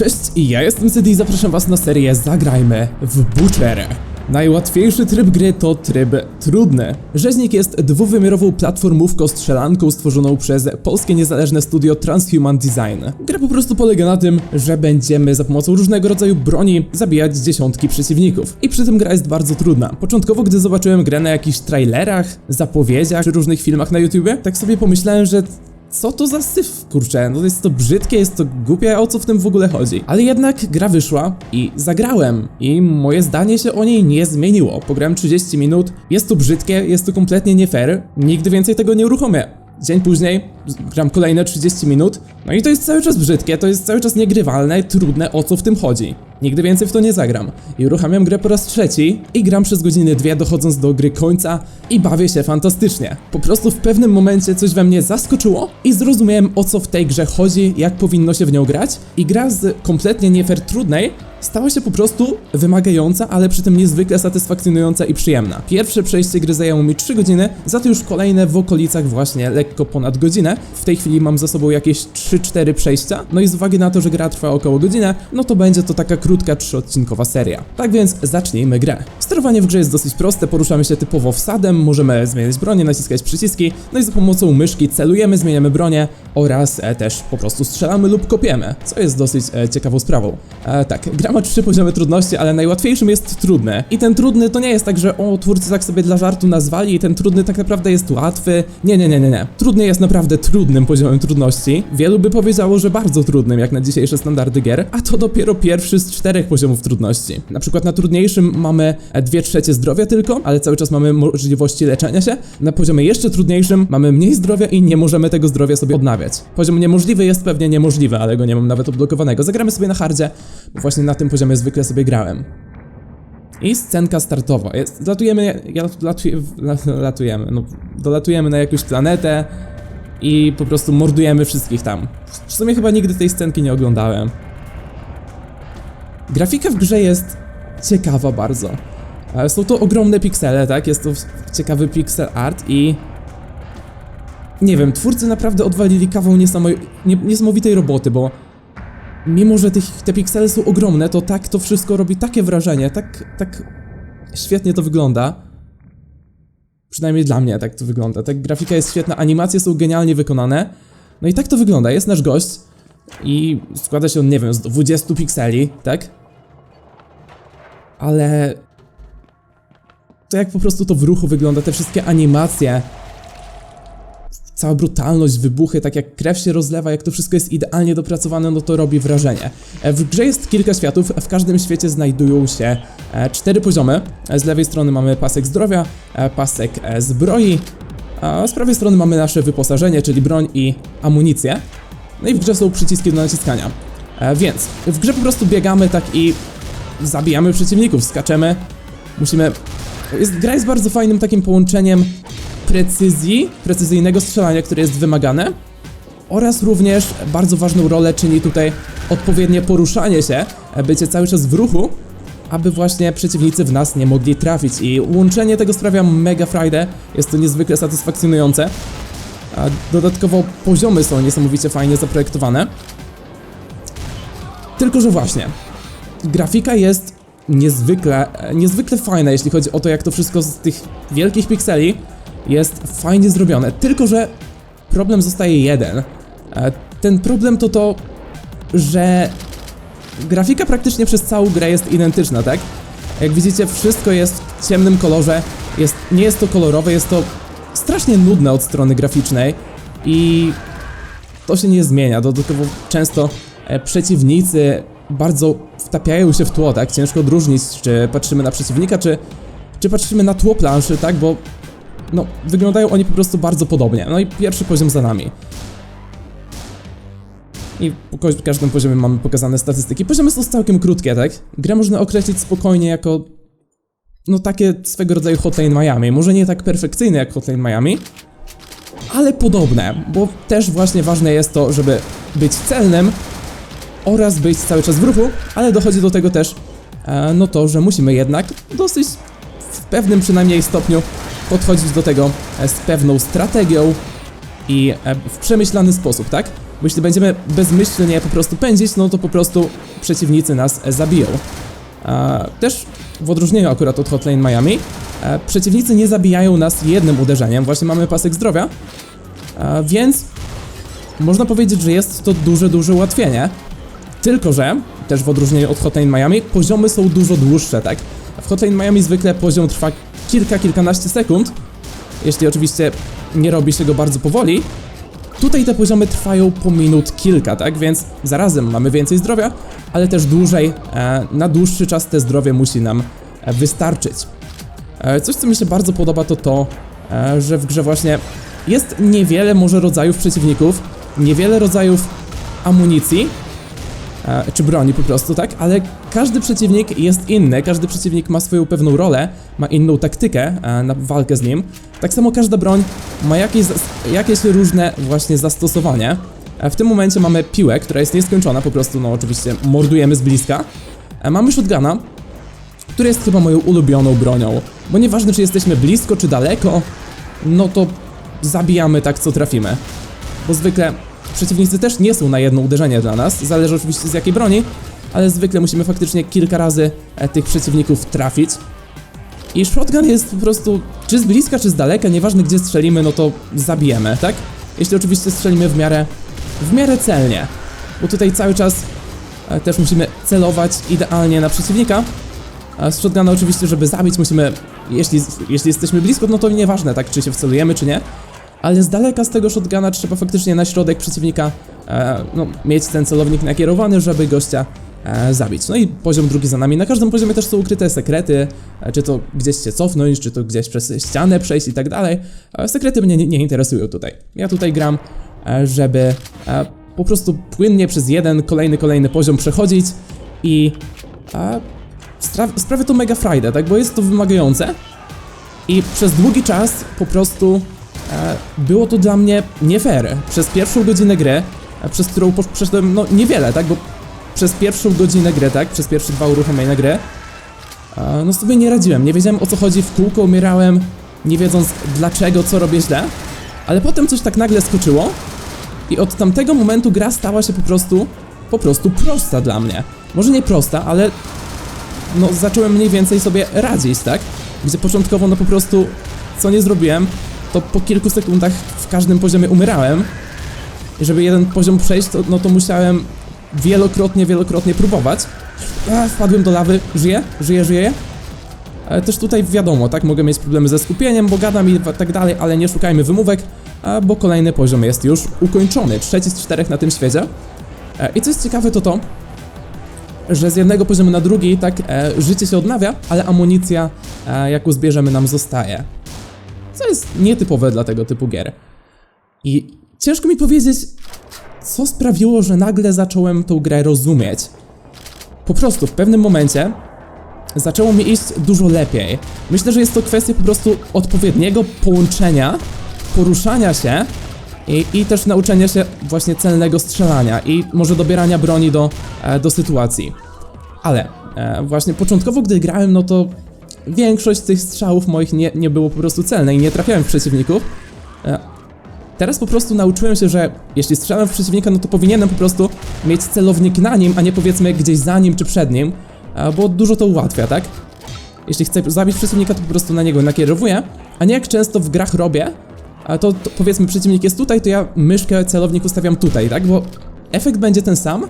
Cześć, ja jestem Zedy i zapraszam was na serię Zagrajmy w Butcher. Najłatwiejszy tryb gry to tryb trudny. Rzeźnik jest dwuwymiarową platformówką strzelanką stworzoną przez polskie niezależne studio Transhuman Design. Gra po prostu polega na tym, że będziemy za pomocą różnego rodzaju broni zabijać dziesiątki przeciwników. I przy tym gra jest bardzo trudna. Początkowo, gdy zobaczyłem grę na jakichś trailerach, zapowiedziach czy różnych filmach na YouTubie, tak sobie pomyślałem, że co to za syf, kurczę, no jest to brzydkie, jest to głupie, o co w tym w ogóle chodzi. Ale jednak gra wyszła i zagrałem i moje zdanie się o niej nie zmieniło. Pograłem 30 minut, jest to brzydkie, jest to kompletnie nie fair, nigdy więcej tego nie uruchomię. Dzień później gram kolejne 30 minut, no i to jest cały czas brzydkie, to jest cały czas niegrywalne, trudne, o co w tym chodzi. Nigdy więcej w to nie zagram. I uruchamiam grę po raz trzeci i gram przez godziny dwie dochodząc do gry końca i bawię się fantastycznie. Po prostu w pewnym momencie coś we mnie zaskoczyło i zrozumiałem o co w tej grze chodzi, jak powinno się w nią grać i gra z kompletnie nie fair trudnej stała się po prostu wymagająca, ale przy tym niezwykle satysfakcjonująca i przyjemna. Pierwsze przejście gry zajęło mi 3 godziny, za to już kolejne w okolicach właśnie lekko ponad godzinę. W tej chwili mam za sobą jakieś 3-4 przejścia, no i z uwagi na to, że gra trwa około godzinę, no to będzie to taka krótka, trzyodcinkowa seria. Tak więc zacznijmy grę. Sterowanie w grze jest dosyć proste, poruszamy się typowo wsadem, możemy zmieniać bronię, naciskać przyciski, no i za pomocą myszki celujemy, zmieniamy bronię oraz e, też po prostu strzelamy lub kopiemy, co jest dosyć e, ciekawą sprawą. E, tak, gra ma trzy poziomy trudności, ale najłatwiejszym jest trudny. I ten trudny to nie jest tak, że o, twórcy tak sobie dla żartu nazwali i ten trudny tak naprawdę jest łatwy. Nie, nie, nie, nie, nie. Trudny jest naprawdę trudnym poziomem trudności. Wielu by powiedziało, że bardzo trudnym, jak na dzisiejsze standardy gier, a to dopiero pierwszy z czterech poziomów trudności. Na przykład na trudniejszym mamy e, dwie trzecie zdrowia tylko, ale cały czas mamy możliwości leczenia się. Na poziomie jeszcze trudniejszym mamy mniej zdrowia i nie możemy tego zdrowia sobie odnawiać. Poziom niemożliwy jest pewnie niemożliwy, ale go nie mam nawet odblokowanego. Zagramy sobie na hardzie, bo właśnie na tym poziomie zwykle sobie grałem. I scenka startowa. Jest, latujemy, ja latujemy, no, dolatujemy na jakąś planetę i po prostu mordujemy wszystkich tam. W sumie chyba nigdy tej scenki nie oglądałem. Grafika w grze jest ciekawa bardzo. E, Są to ogromne piksele, tak? Jest to ciekawy pixel art i... Nie wiem, twórcy naprawdę odwalili kawał niesamowi- nie- niesamowitej roboty, bo mimo że te piksele są ogromne, to tak to wszystko robi takie wrażenie, tak, tak świetnie to wygląda. Przynajmniej dla mnie tak to wygląda. Tak, grafika jest świetna, animacje są genialnie wykonane. No i tak to wygląda. Jest nasz gość i składa się on, nie wiem, z 20 pikseli, tak? Ale to jak po prostu to w ruchu wygląda, te wszystkie animacje, cała brutalność, wybuchy, tak jak krew się rozlewa, jak to wszystko jest idealnie dopracowane, no to robi wrażenie. E, W grze jest kilka światów, w każdym świecie znajdują się e, cztery poziomy. E, Z lewej strony mamy pasek zdrowia, pasek zbroi, a z prawej strony mamy nasze wyposażenie, czyli broń i amunicję. No i w grze są przyciski do naciskania. Więc w grze po prostu biegamy tak i zabijamy przeciwników, skaczemy. Musimy... Jest, gra jest bardzo fajnym takim połączeniem precyzji, precyzyjnego strzelania, które jest wymagane oraz również bardzo ważną rolę czyni tutaj odpowiednie poruszanie się, bycie cały czas w ruchu, aby właśnie przeciwnicy w nas nie mogli trafić i łączenie tego sprawia mega frajdę, jest to niezwykle satysfakcjonujące. A dodatkowo poziomy są niesamowicie fajnie zaprojektowane. Tylko, że właśnie, grafika jest niezwykle, e, niezwykle fajna, jeśli chodzi o to, jak to wszystko z tych wielkich pikseli jest fajnie zrobione. Tylko, że problem zostaje jeden. E, Ten problem to to, że grafika praktycznie przez całą grę jest identyczna, tak? Jak widzicie, wszystko jest w ciemnym kolorze, jest, nie jest to kolorowe, jest to strasznie nudne od strony graficznej i to się nie zmienia. Dodatkowo często e, przeciwnicy bardzo wtapiają się w tło, tak? Ciężko odróżnić, czy patrzymy na przeciwnika, czy, czy patrzymy na tło planszy, tak? Bo no, wyglądają oni po prostu bardzo podobnie. No i pierwszy poziom za nami. I po każdym poziomie mamy pokazane statystyki. Poziomy są całkiem krótkie, tak? Grę można określić spokojnie jako no takie swego rodzaju Hotline Miami. Może nie tak perfekcyjne jak Hotline Miami, ale podobne, bo też właśnie ważne jest to, żeby być celnym oraz być cały czas w ruchu, ale dochodzi do tego też e, no to, że musimy jednak dosyć w pewnym przynajmniej stopniu podchodzić do tego e, z pewną strategią i e, w przemyślany sposób, tak? Bo jeśli będziemy bezmyślnie po prostu pędzić, no to po prostu przeciwnicy nas e, zabiją. Też w odróżnieniu akurat od Hotline Miami, przeciwnicy nie zabijają nas jednym uderzeniem, właśnie mamy pasek zdrowia, więc można powiedzieć, że jest to duże, duże ułatwienie. Tylko, że też w odróżnieniu od Hotline Miami poziomy są dużo dłuższe, tak? W Hotline Miami zwykle poziom trwa kilka, kilkanaście sekund, jeśli oczywiście nie robi się go bardzo powoli. Tutaj te poziomy trwają po minut kilka, tak? Więc zarazem mamy więcej zdrowia, ale też dłużej, e, na dłuższy czas te zdrowie musi nam e, wystarczyć. E, coś, co mi się bardzo podoba, to to, e, że w grze właśnie jest niewiele może rodzajów przeciwników, niewiele rodzajów amunicji, czy broni po prostu, tak? Ale każdy przeciwnik jest inny, każdy przeciwnik ma swoją pewną rolę, ma inną taktykę e, na walkę z nim. Tak samo każda broń ma jakieś, jakieś różne właśnie zastosowanie. E, w tym momencie mamy piłę, która jest nieskończona, po prostu, no oczywiście mordujemy z bliska. E, mamy shotguna, który jest chyba moją ulubioną bronią, bo nieważne czy jesteśmy blisko czy daleko, no to zabijamy tak co trafimy. Bo zwykle przeciwnicy też nie są na jedno uderzenie dla nas, zależy oczywiście z jakiej broni, ale zwykle musimy faktycznie kilka razy e, tych przeciwników trafić. I shotgun jest po prostu, czy z bliska, czy z daleka, nieważne gdzie strzelimy, no to zabijemy, tak? Jeśli oczywiście strzelimy w miarę, w miarę celnie, bo tutaj cały czas e, też musimy celować idealnie na przeciwnika. Z shotguna oczywiście, żeby zabić musimy, jeśli, jeśli jesteśmy blisko, no to nieważne, tak, czy się wcelujemy, czy nie. Ale z daleka z tego shotguna trzeba faktycznie na środek przeciwnika e, no, mieć ten celownik nakierowany, żeby gościa e, zabić. No i poziom drugi za nami. Na każdym poziomie też są ukryte sekrety, e, czy to gdzieś się cofnąć, czy to gdzieś przez ścianę przejść i tak dalej. E, sekrety mnie nie, nie interesują tutaj. Ja tutaj gram, e, żeby e, po prostu płynnie przez jeden, kolejny, kolejny poziom przechodzić i e, spra- sprawia to mega frajdę, tak? Bo jest to wymagające i przez długi czas po prostu było to dla mnie nie fair. Przez pierwszą godzinę gry, e, przez którą przeszedłem, no niewiele, tak? Bo przez pierwszą godzinę gry, tak? Przez pierwsze dwa uruchomienia gry, e, no sobie nie radziłem. Nie wiedziałem o co chodzi, w kółko umierałem, nie wiedząc dlaczego, co robię źle. Ale potem coś tak nagle skoczyło i od tamtego momentu gra stała się po prostu, po prostu prosta dla mnie. Może nie prosta, ale no zacząłem mniej więcej sobie radzić, tak? Gdzie początkowo no po prostu co nie zrobiłem, to po kilku sekundach w każdym poziomie umierałem. I żeby jeden poziom przejść, to, no to musiałem wielokrotnie, wielokrotnie próbować. A, wpadłem do lawy, żyję, żyję, żyję. Ale też tutaj wiadomo, tak, mogę mieć problemy ze skupieniem, bo gadam i tak dalej, ale nie szukajmy wymówek, bo kolejny poziom jest już ukończony, trzeci z czterech na tym świecie. E, I co jest ciekawe to to, że z jednego poziomu na drugi, tak, e, życie się odnawia, ale amunicja, e, jaką zbierzemy, nam zostaje. Co jest nietypowe dla tego typu gier. I ciężko mi powiedzieć, co sprawiło, że nagle zacząłem tą grę rozumieć. Po prostu w pewnym momencie zaczęło mi iść dużo lepiej. Myślę, że jest to kwestia po prostu odpowiedniego połączenia, poruszania się i, i też nauczenia się właśnie celnego strzelania i może dobierania broni do, e, do sytuacji. Ale e, właśnie początkowo, gdy grałem, no to większość tych strzałów moich nie, nie było po prostu celne i nie trafiałem w przeciwników. E, Teraz po prostu nauczyłem się, że jeśli strzelam w przeciwnika, no to powinienem po prostu mieć celownik na nim, a nie powiedzmy gdzieś za nim czy przed nim, e, bo dużo to ułatwia, tak? Jeśli chcę zabić przeciwnika, to po prostu na niego nakierowuję, a nie jak często w grach robię, to, to powiedzmy przeciwnik jest tutaj, to ja myszkę, celownik ustawiam tutaj, tak? Bo efekt będzie ten sam,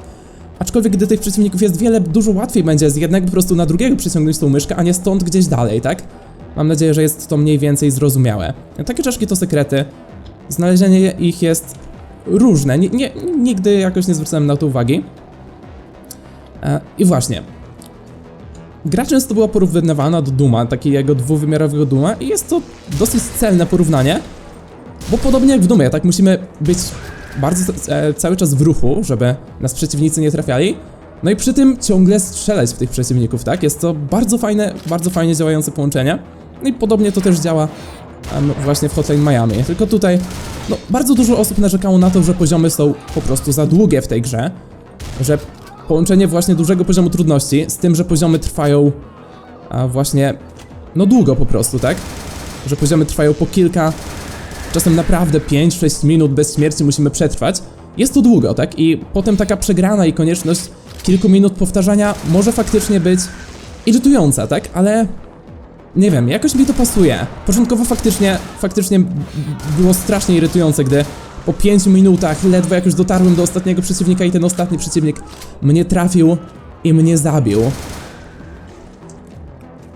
aczkolwiek gdy tych przeciwników jest wiele, dużo łatwiej będzie z jednego po prostu na drugiego przeciągnąć tą myszkę, a nie stąd gdzieś dalej, tak? Mam nadzieję, że jest to mniej więcej zrozumiałe. Takie czaszki to sekrety. Znalezienie ich jest różne. Nie, nie, nigdy jakoś nie zwracałem na to uwagi. E, I właśnie. Gra często była porównywana do Duma, takiego dwuwymiarowego Duma i jest to dosyć celne porównanie, bo podobnie jak w Dumie, tak musimy być bardzo e, cały czas w ruchu, żeby nas przeciwnicy nie trafiali, no i przy tym ciągle strzelać w tych przeciwników, tak? Jest to bardzo fajne, bardzo fajnie działające połączenie. No i podobnie to też działa em, właśnie w Hotline Miami. Tylko tutaj, no, bardzo dużo osób narzekało na to, że poziomy są po prostu za długie w tej grze, że połączenie właśnie dużego poziomu trudności z tym, że poziomy trwają a właśnie, no długo po prostu, tak? Że poziomy trwają po kilka, czasem naprawdę 5-6 minut bez śmierci musimy przetrwać, jest to długo, tak? I potem taka przegrana i konieczność kilku minut powtarzania może faktycznie być irytująca, tak? Ale nie wiem, jakoś mi to pasuje. Początkowo faktycznie, faktycznie było strasznie irytujące, gdy po 5 minutach ledwo jak już dotarłem do ostatniego przeciwnika i ten ostatni przeciwnik mnie trafił i mnie zabił.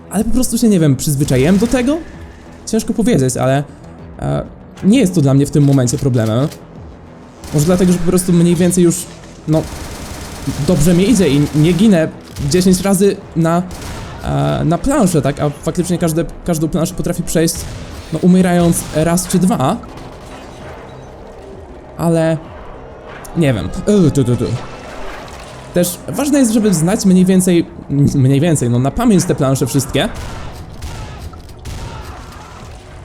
Ale po prostu się, nie wiem, przyzwyczaiłem do tego? Ciężko powiedzieć, ale e, nie jest to dla mnie w tym momencie problemem. Może dlatego, że po prostu mniej więcej już, no, dobrze mi idzie i nie ginę 10 razy na, e, na planszę, tak? A faktycznie każde, każdą planszę potrafi przejść, no, umierając raz czy dwa. Ale nie wiem. Yy, tu, tu, tu. Też ważne jest, żeby znać mniej więcej, mniej więcej, no na pamięć te plansze wszystkie.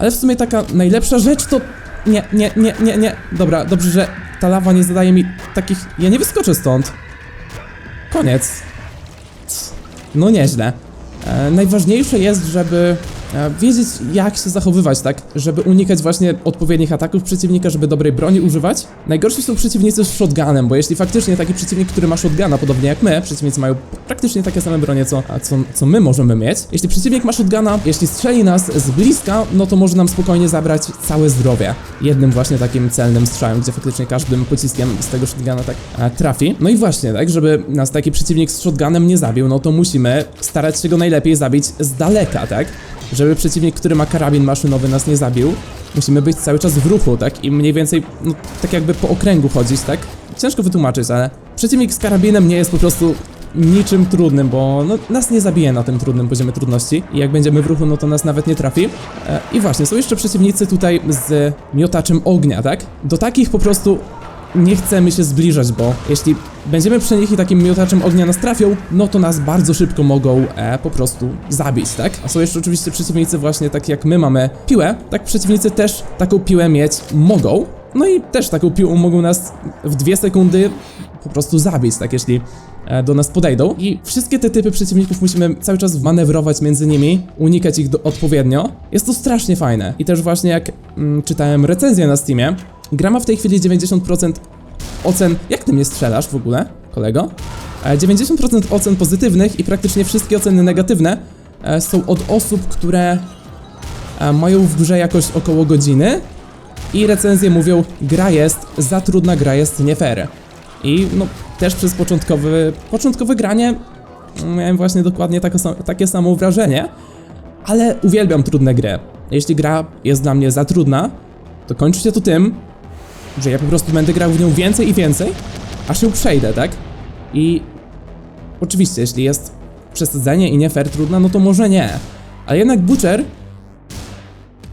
Ale w sumie taka najlepsza rzecz to... Nie, nie, nie, nie, nie. Dobra, dobrze, że ta lawa nie zadaje mi takich... Ja nie wyskoczę stąd. Koniec. No nieźle. E, najważniejsze jest, żeby wiedzieć jak się zachowywać, tak? Żeby unikać właśnie odpowiednich ataków przeciwnika, żeby dobrej broni używać. Najgorsi są przeciwnicy z shotgunem, bo jeśli faktycznie taki przeciwnik, który ma shotguna, podobnie jak my, przeciwnicy mają praktycznie takie same bronie, co, co, co my możemy mieć. Jeśli przeciwnik ma shotguna, jeśli strzeli nas z bliska, no to może nam spokojnie zabrać całe zdrowie. Jednym właśnie takim celnym strzałem, gdzie faktycznie każdym pociskiem z tego shotguna tak e, trafi. No i właśnie, tak, żeby nas taki przeciwnik z shotgunem nie zabił, no to musimy starać się go najlepiej zabić z daleka, tak? Żeby przeciwnik, który ma karabin maszynowy nas nie zabił, musimy być cały czas w ruchu, tak? I mniej więcej, no, tak jakby po okręgu chodzić, tak? Ciężko wytłumaczyć, ale przeciwnik z karabinem nie jest po prostu niczym trudnym, bo no, nas nie zabije na tym trudnym poziomie trudności i jak będziemy w ruchu, no to nas nawet nie trafi. E, I właśnie, są jeszcze przeciwnicy tutaj z miotaczem ognia, tak? Do takich po prostu nie chcemy się zbliżać, bo jeśli będziemy przy nich i takim miotaczem ognia nas trafią, no to nas bardzo szybko mogą e, po prostu zabić, tak? A są jeszcze oczywiście przeciwnicy właśnie tak jak my mamy piłę, tak przeciwnicy też taką piłę mieć mogą. No i też taką piłą mogą nas w dwie sekundy po prostu zabić, tak? Jeśli e, do nas podejdą. I wszystkie te typy przeciwników musimy cały czas manewrować między nimi, unikać ich odpowiednio. Jest to strasznie fajne. I też właśnie jak mm, czytałem recenzję na Steamie, gra ma w tej chwili 90% ocen. Jak ty mnie strzelasz w ogóle, kolego? E, 90% ocen pozytywnych i praktycznie wszystkie oceny negatywne e, są od osób, które e, mają w grze jakoś około godziny i recenzje mówią, gra jest za trudna, gra jest nie fair. I no, też przez początkowy, początkowe granie miałem właśnie dokładnie sam- takie samo wrażenie, ale uwielbiam trudne gry. Jeśli gra jest dla mnie za trudna, to kończy się to tym, że ja po prostu będę grał w nią więcej i więcej, aż ją przejdę, tak? I oczywiście, jeśli jest przesadzenie i nie fair trudna, no to może nie. Ale jednak Butcher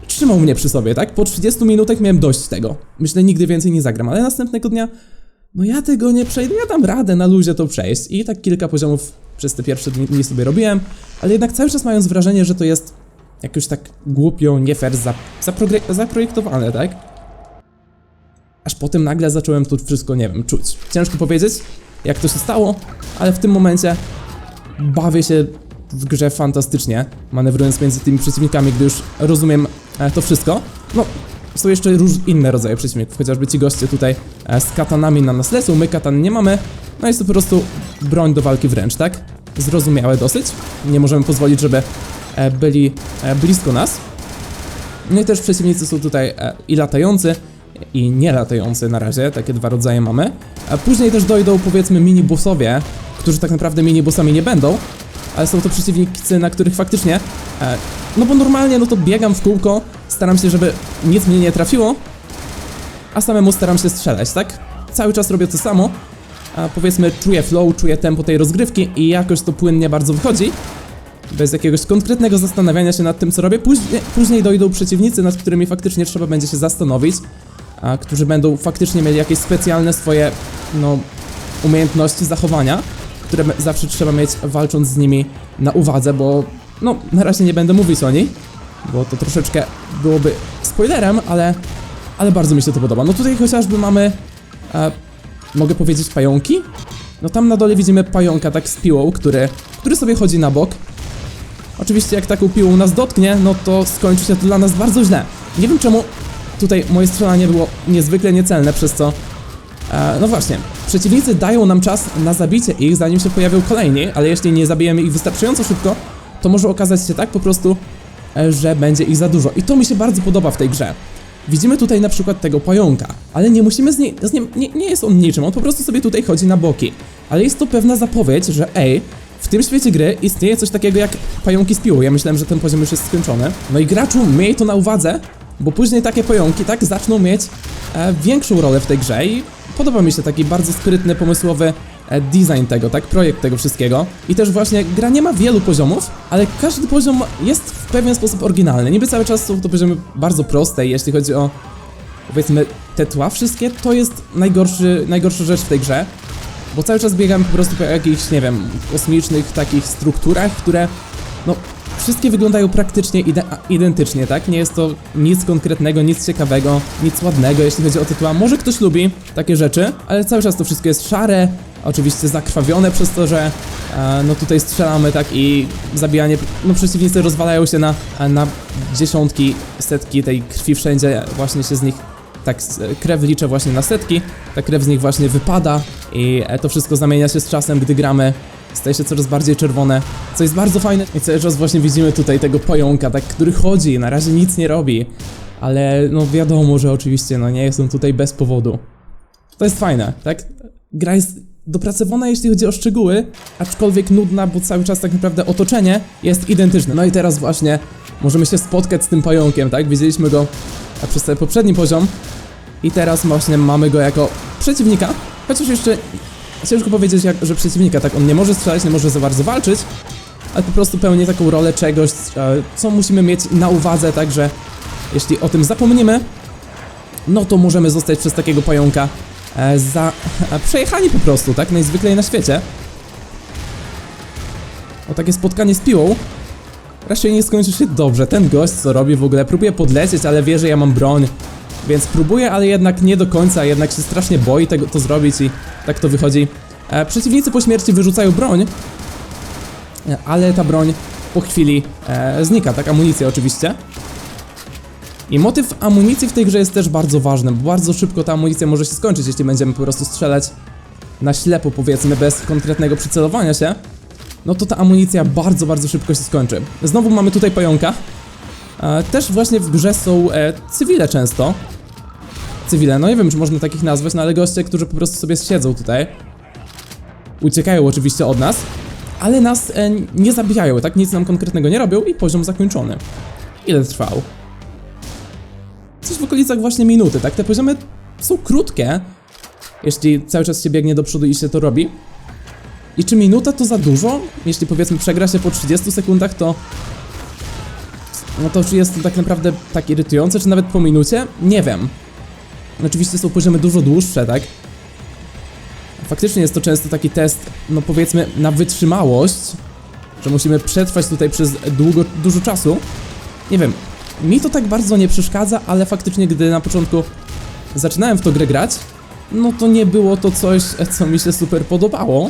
trzymał mnie przy sobie, tak? Po 30 minutach miałem dość tego. Myślę, nigdy więcej nie zagram, ale następnego dnia, no ja tego nie przejdę, ja dam radę na luzie to przejść. I tak kilka poziomów przez te pierwsze dni sobie robiłem, ale jednak cały czas mając wrażenie, że to jest jakoś tak głupio, nie fair zaprojektowane, tak? Aż potem nagle zacząłem to wszystko, nie wiem, czuć. Ciężko powiedzieć, jak to się stało, ale w tym momencie bawię się w grze fantastycznie, manewrując między tymi przeciwnikami, gdy już rozumiem e, to wszystko. No, są jeszcze róż inne rodzaje przeciwników, chociażby ci goście tutaj e, z katanami na nas lecą, my katan nie mamy, no jest to po prostu broń do walki wręcz, tak? Zrozumiałe dosyć, nie możemy pozwolić, żeby e, byli e, blisko nas. No i też przeciwnicy są tutaj e, i latający, i nie latający na razie, takie dwa rodzaje mamy. A później też dojdą powiedzmy mini-bossowie, którzy tak naprawdę mini-bossami nie będą, ale są to przeciwnicy, na których faktycznie, e, no bo normalnie no to biegam w kółko, staram się, żeby nic mnie nie trafiło, a samemu staram się strzelać, tak? Cały czas robię to samo, a powiedzmy czuję flow, czuję tempo tej rozgrywki i jakoś to płynnie bardzo wychodzi. Bez jakiegoś konkretnego zastanawiania się nad tym, co robię. Później, później dojdą przeciwnicy, nad którymi faktycznie trzeba będzie się zastanowić, a którzy będą faktycznie mieli jakieś specjalne swoje, no, umiejętności zachowania, które zawsze trzeba mieć walcząc z nimi na uwadze, bo, no, na razie nie będę mówić o nich, bo to troszeczkę byłoby spoilerem, ale, ale bardzo mi się to podoba. No tutaj chociażby mamy, mogę powiedzieć pająki? No tam na dole widzimy pająka tak z piłą, który, który sobie chodzi na bok. Oczywiście jak taką piłą nas dotknie, no to skończy się to dla nas bardzo źle. Nie wiem czemu tutaj moje strzelanie było niezwykle niecelne, przez co E, no właśnie, przeciwnicy dają nam czas na zabicie ich, zanim się pojawią kolejni, ale jeśli nie zabijemy ich wystarczająco szybko, to może okazać się tak po prostu, e, że będzie ich za dużo. I to mi się bardzo podoba w tej grze. Widzimy tutaj na przykład tego pająka, ale nie musimy z, nie, z nim, nie, nie jest on niczym, on po prostu sobie tutaj chodzi na boki. Ale jest to pewna zapowiedź, że ej, w tym świecie gry istnieje coś takiego jak pająki z piłą. Ja myślałem, że ten poziom już jest skończony. No i graczu, miej to na uwadze, bo później takie pająki tak zaczną mieć e, większą rolę w tej grze i podoba mi się taki bardzo sprytny, pomysłowy e, design tego, tak, projekt tego wszystkiego. I też właśnie gra nie ma wielu poziomów, ale każdy poziom jest w pewien sposób oryginalny. Niby cały czas są to poziomy bardzo proste, jeśli chodzi o powiedzmy te tła wszystkie, to jest najgorszy, najgorsza rzecz w tej grze. Bo cały czas biegam po prostu po jakichś, nie wiem, kosmicznych takich strukturach, które, no, wszystkie wyglądają praktycznie ide identycznie, tak? Nie jest to nic konkretnego, nic ciekawego, nic ładnego, jeśli chodzi o tytuła. Może ktoś lubi takie rzeczy, ale cały czas to wszystko jest szare, oczywiście zakrwawione przez to, że e, no tutaj strzelamy, tak? I zabijanie, no przeciwnicy rozwalają się na, na dziesiątki, setki tej krwi wszędzie, właśnie się z nich tak krew liczę właśnie na setki, ta krew z nich właśnie wypada i e, to wszystko zamienia się z czasem, gdy gramy, staje się coraz bardziej czerwone, co jest bardzo fajne i cały czas właśnie widzimy tutaj tego pająka, tak, który chodzi, na razie nic nie robi, ale no wiadomo, że oczywiście no nie jestem tutaj bez powodu. To jest fajne, tak? Gra jest dopracowana jeśli chodzi o szczegóły, aczkolwiek nudna, bo cały czas tak naprawdę otoczenie jest identyczne. No i teraz właśnie możemy się spotkać z tym pająkiem, tak? Widzieliśmy go przez ten poprzedni poziom i teraz właśnie mamy go jako przeciwnika, chociaż jeszcze ciężko powiedzieć, jak, że przeciwnika, tak? On nie może strzelać, nie może za bardzo walczyć, ale po prostu pełni taką rolę czegoś, e, co musimy mieć na uwadze, także jeśli o tym zapomnimy, no to możemy zostać przez takiego pająka e, za e, przejechani po prostu, tak? Najzwyklej na świecie. O takie spotkanie z piłą raczej nie skończy się dobrze. Ten gość co robi w ogóle, próbuje podlecieć, ale wie, że ja mam broń. Więc próbuje, ale jednak nie do końca, jednak się strasznie boi tego to zrobić i tak to wychodzi. E, przeciwnicy po śmierci wyrzucają broń, e, ale ta broń po chwili e, znika, tak? Amunicja oczywiście. I motyw amunicji w tej grze jest też bardzo ważny, bo bardzo szybko ta amunicja może się skończyć, jeśli będziemy po prostu strzelać na ślepo, powiedzmy, bez konkretnego przycelowania się. No to ta amunicja bardzo, bardzo szybko się skończy. Znowu mamy tutaj pająka. E, też właśnie w grze są e, cywile często. Cywile, no nie wiem, czy można takich nazwać, no ale goście, którzy po prostu sobie siedzą tutaj. Uciekają oczywiście od nas, ale nas e, nie zabijają, tak? Nic nam konkretnego nie robią i poziom zakończony. Ile trwał? coś w okolicach właśnie minuty, tak? Te poziomy są krótkie, jeśli cały czas się biegnie do przodu i się to robi. I czy minuta to za dużo? Jeśli powiedzmy przegra się po 30 sekundach, to... No to czy jest to tak naprawdę tak irytujące, czy nawet po minucie? Nie wiem. Oczywiście są poziomy dużo dłuższe, tak? Faktycznie jest to często taki test, no powiedzmy, na wytrzymałość, że musimy przetrwać tutaj przez długo, dużo czasu. Nie wiem, mi to tak bardzo nie przeszkadza, ale faktycznie gdy na początku zaczynałem w to grę grać, no to nie było to coś, co mi się super podobało.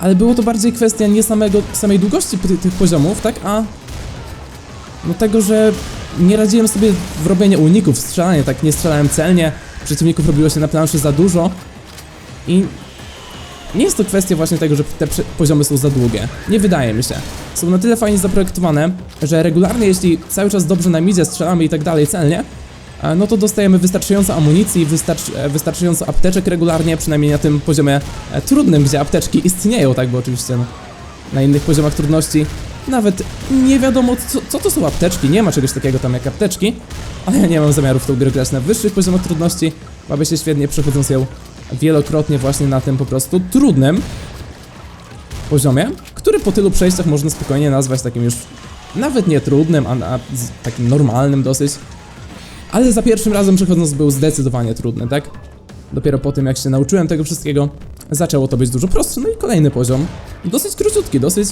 Ale było to bardziej kwestia nie samego, samej długości ty- tych poziomów, tak, a no tego, że nie radziłem sobie w robieniu uników, w strzelanie, tak, nie strzelałem celnie, przeciwników robiło się na planszy za dużo i nie jest to kwestia właśnie tego, że te poziomy są za długie. Nie wydaje mi się. Są na tyle fajnie zaprojektowane, że regularnie, jeśli cały czas dobrze nam idzie, strzelamy i tak dalej celnie, no to dostajemy wystarczająco amunicji, e, wystarczająco apteczek regularnie, przynajmniej na tym poziomie e, trudnym, gdzie apteczki istnieją, tak, bo oczywiście na innych poziomach trudności nawet nie wiadomo, co, co to są apteczki, nie ma czegoś takiego tam jak apteczki, ale ja nie mam zamiaru w tą grę grać na wyższych poziomach trudności, bawię się świetnie przechodząc ją wielokrotnie właśnie na tym po prostu trudnym poziomie, który po tylu przejściach można spokojnie nazwać takim już nawet nie trudnym, a, a takim normalnym dosyć. Ale za pierwszym razem przechodząc był zdecydowanie trudny, tak? Dopiero po tym jak się nauczyłem tego wszystkiego, zaczęło to być dużo prostsze. No i kolejny poziom, dosyć króciutki, dosyć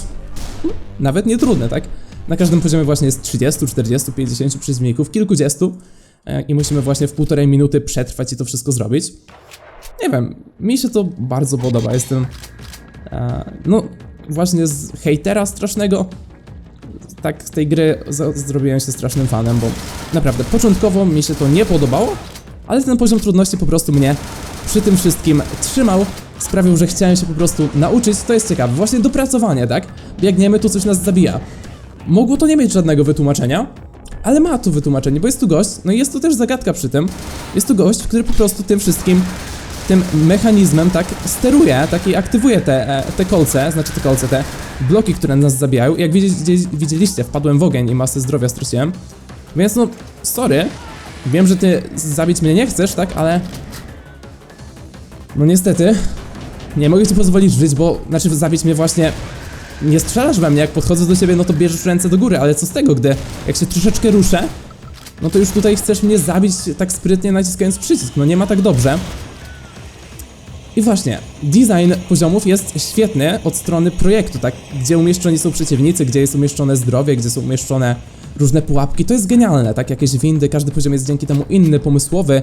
nawet nie trudny, tak? Na każdym poziomie właśnie jest 30, 40, 50 przeciwników, kilkudziestu e, i musimy właśnie w półtorej minuty przetrwać i to wszystko zrobić. Nie wiem, mi się to bardzo podoba. Jestem. E, no, właśnie z hejtera strasznego. Tak, z tej gry zrobiłem się strasznym fanem, bo naprawdę początkowo mi się to nie podobało, ale ten poziom trudności po prostu mnie przy tym wszystkim trzymał, sprawił, że chciałem się po prostu nauczyć, to jest ciekawe. Właśnie dopracowanie, tak? Biegniemy, tu coś nas zabija. Mogło to nie mieć żadnego wytłumaczenia, ale ma tu wytłumaczenie, bo jest tu gość, no i jest tu też zagadka przy tym. Jest tu gość, który po prostu tym wszystkim, tym mechanizmem tak steruje, tak i aktywuje te, e, te kolce, znaczy te kolce, te bloki, które nas zabijają. Jak widzieli, widzieliście, wpadłem w ogień i masę zdrowia straciłem. Więc no, sorry, wiem, że ty zabić mnie nie chcesz, tak, ale... No niestety, nie mogę ci pozwolić żyć, bo, znaczy zabić mnie właśnie nie strzelasz we mnie, jak podchodzę do ciebie, no to bierzesz ręce do góry, ale co z tego, gdy jak się troszeczkę ruszę, no to już tutaj chcesz mnie zabić tak sprytnie naciskając przycisk, no nie ma tak dobrze. I właśnie, design poziomów jest świetny od strony projektu, tak, gdzie umieszczeni są przeciwnicy, gdzie jest umieszczone zdrowie, gdzie są umieszczone różne pułapki, to jest genialne, tak, jakieś windy, każdy poziom jest dzięki temu inny, pomysłowy,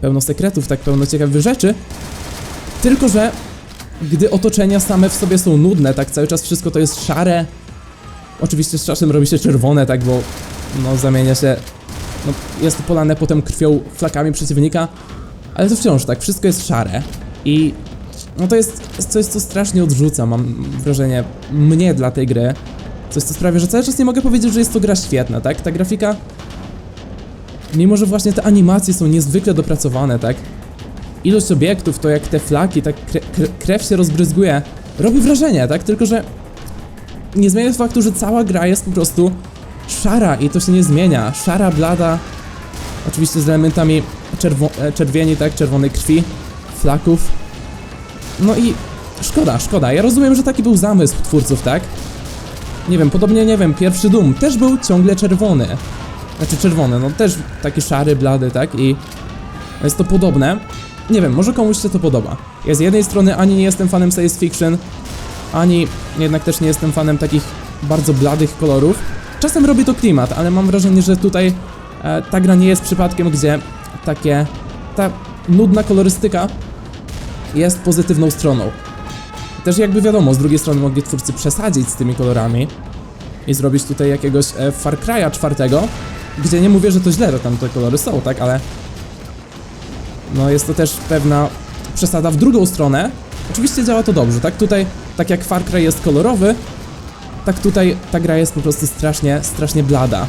pełno sekretów, tak, pełno ciekawych rzeczy, tylko że gdy otoczenia same w sobie są nudne, tak cały czas wszystko to jest szare. Oczywiście z czasem robi się czerwone, tak, bo no zamienia się, no jest to polane potem krwią, flakami przeciwnika, ale to wciąż tak, wszystko jest szare i no to jest coś, co strasznie odrzuca, mam wrażenie, mnie dla tej gry. Coś, co sprawia, że cały czas nie mogę powiedzieć, że jest to gra świetna, tak? Ta grafika, mimo że właśnie te animacje są niezwykle dopracowane, tak? Ilość obiektów, to jak te flaki, tak kre kre krew się rozbryzguje, robi wrażenie, tak? Tylko, że nie zmienia faktu, że cała gra jest po prostu szara i to się nie zmienia. Szara, blada, oczywiście z elementami czerwo e, czerwieni, tak? Czerwonej krwi, flaków. No i szkoda, szkoda. Ja rozumiem, że taki był zamysł twórców, tak? Nie wiem, podobnie, nie wiem, pierwszy Doom też był ciągle czerwony. Znaczy czerwony, no też taki szary, blady, tak? I jest to podobne. Nie wiem, może komuś się to podoba. Ja z jednej strony ani nie jestem fanem science fiction, ani jednak też nie jestem fanem takich bardzo bladych kolorów. Czasem robi to klimat, ale mam wrażenie, że tutaj e, ta gra nie jest przypadkiem, gdzie takie ta nudna kolorystyka jest pozytywną stroną. Też jakby wiadomo, z drugiej strony mogli twórcy przesadzić z tymi kolorami i zrobić tutaj jakiegoś e, Far Cry'a czwartego, gdzie nie mówię, że to źle, że tam te kolory są, tak, ale no jest to też pewna przesada w drugą stronę. Oczywiście działa to dobrze, tak? Tutaj, tak jak Far Cry jest kolorowy, tak tutaj ta gra jest po prostu strasznie, strasznie blada.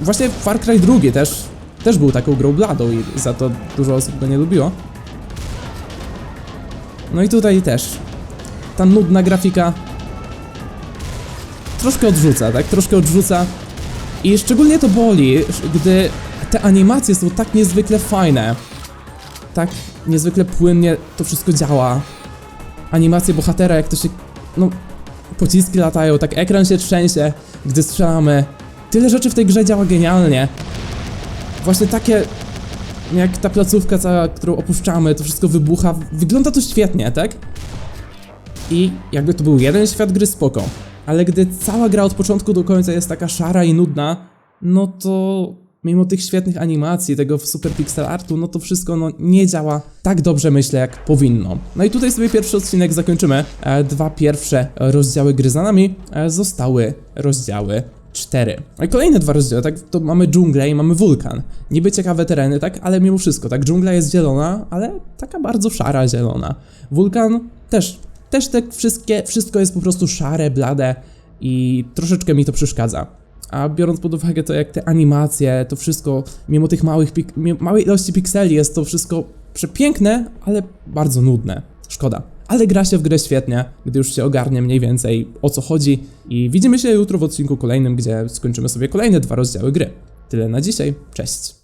Właśnie Far Cry 2 też, też był taką grą bladą i za to dużo osób go nie lubiło. No i tutaj też ta nudna grafika troszkę odrzuca, tak? Troszkę odrzuca i szczególnie to boli, gdy te animacje są tak niezwykle fajne tak niezwykle płynnie to wszystko działa. Animacje bohatera, jak to się. No, pociski latają, tak ekran się trzęsie, gdy strzelamy. Tyle rzeczy w tej grze działa genialnie. Właśnie takie. Jak ta placówka cała, którą opuszczamy, to wszystko wybucha. Wygląda to świetnie, tak? I jakby to był jeden świat gry spoko. Ale gdy cała gra od początku do końca jest taka szara i nudna, no to mimo tych świetnych animacji, tego super pixel artu, no to wszystko no, nie działa tak dobrze, myślę, jak powinno. No i tutaj sobie pierwszy odcinek zakończymy. E, dwa pierwsze rozdziały gry za nami e, zostały rozdziały 4. A kolejne dwa rozdziały, tak, to mamy dżunglę i mamy wulkan. Niby ciekawe tereny, tak, ale mimo wszystko, tak, dżungla jest zielona, ale taka bardzo szara zielona. Wulkan też, też te wszystkie, wszystko jest po prostu szare, blade i troszeczkę mi to przeszkadza. A biorąc pod uwagę to, jak te animacje, to wszystko, mimo tych małych, małej ilości pikseli, jest to wszystko przepiękne, ale bardzo nudne. Szkoda. Ale gra się w grę świetnie, gdy już się ogarnie mniej więcej o co chodzi. I widzimy się jutro w odcinku kolejnym, gdzie skończymy sobie kolejne dwa rozdziały gry. Tyle na dzisiaj. Cześć.